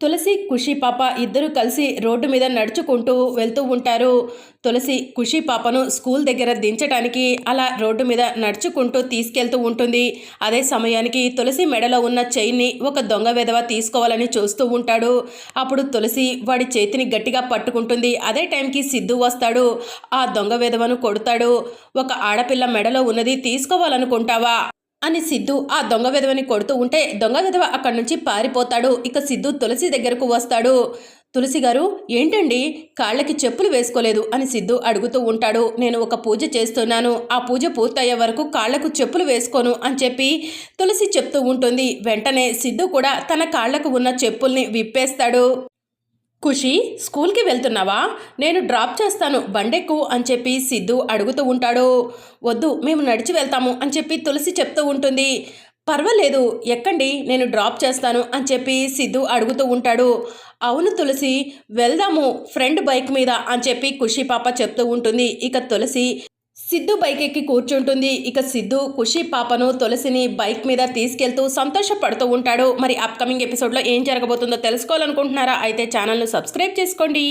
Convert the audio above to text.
తులసి ఖుషి పాప ఇద్దరు కలిసి రోడ్డు మీద నడుచుకుంటూ వెళ్తూ ఉంటారు. తులసి ఖుషి పాపను స్కూల్ దగ్గర దించడానికి అలా రోడ్డు మీద నడుచుకుంటూ తీసుకెళ్తూ ఉంటుంది. అదే సమయానికి తులసి మెడలో ఉన్న చైన్ని ఒక దొంగ విధవ తీసుకోవాలని చూస్తూ ఉంటాడు. అప్పుడు తులసి వాడి చేతిని గట్టిగా పట్టుకుంటుంది. అదే టైంకి సిద్ధు వస్తాడు. ఆ దొంగ విధవను కొడతాడు. ఒక ఆడపిల్ల మెడలో ఉన్నది తీసుకోవాలనుకుంటావా? అని సిద్ధు ఆ దొంగ విధవని కొడుతూ ఉంటే దొంగ విధవ అక్కడి నుంచి పారిపోతాడు. ఇక సిద్ధు తులసి దగ్గరకు వస్తాడు. తులసి గారు ఏంటండి? కాళ్ళకి చెప్పులు వేసుకోలేదు అని సిద్ధు అడుగుతూ ఉంటాడు. నేను ఒక పూజ చేస్తున్నాను. ఆ పూజ పూర్తయ్యే వరకు కాళ్ళకు చెప్పులు వేసుకోను అని చెప్పి తులసి చెప్తూ ఉంటుంది. వెంటనే సిద్ధు కూడా తన కాళ్ళకు ఉన్న చెప్పుల్ని విప్పేస్తాడు. ఖుషి స్కూల్కి వెళ్తున్నావా? నేను డ్రాప్ చేస్తాను బండెక్కు అని చెప్పి సిద్ధు అడుగుతూ ఉంటాడు. వద్దు మేము నడిచి వెళ్తాము అని చెప్పి తులసి చెప్తూ ఉంటుంది. పర్వాలేదు ఎక్కండి నేను డ్రాప్ చేస్తాను అని చెప్పి సిద్ధు అడుగుతూ ఉంటాడు. అవును తులసి వెళ్దాము ఫ్రెండ్ బైక్ మీద అని చెప్పి ఖుషి పాప చెప్తూ ఉంటుంది. ఇక తులసి సిద్ధు బైక్ ఎక్కి కూర్చుంటుంది. ఇక సిద్ధు ఖుషి పాపను తులసిని బైక్ మీద తీసుకెళ్తూ సంతోషపడుతూ ఉంటాడు. మరి అప్కమింగ్ ఎపిసోడ్లో ఏం జరగబోతుందో తెలుసుకోవాలనుకుంటున్నారా? అయితే ఛానల్ను సబ్స్క్రైబ్ చేసుకోండి.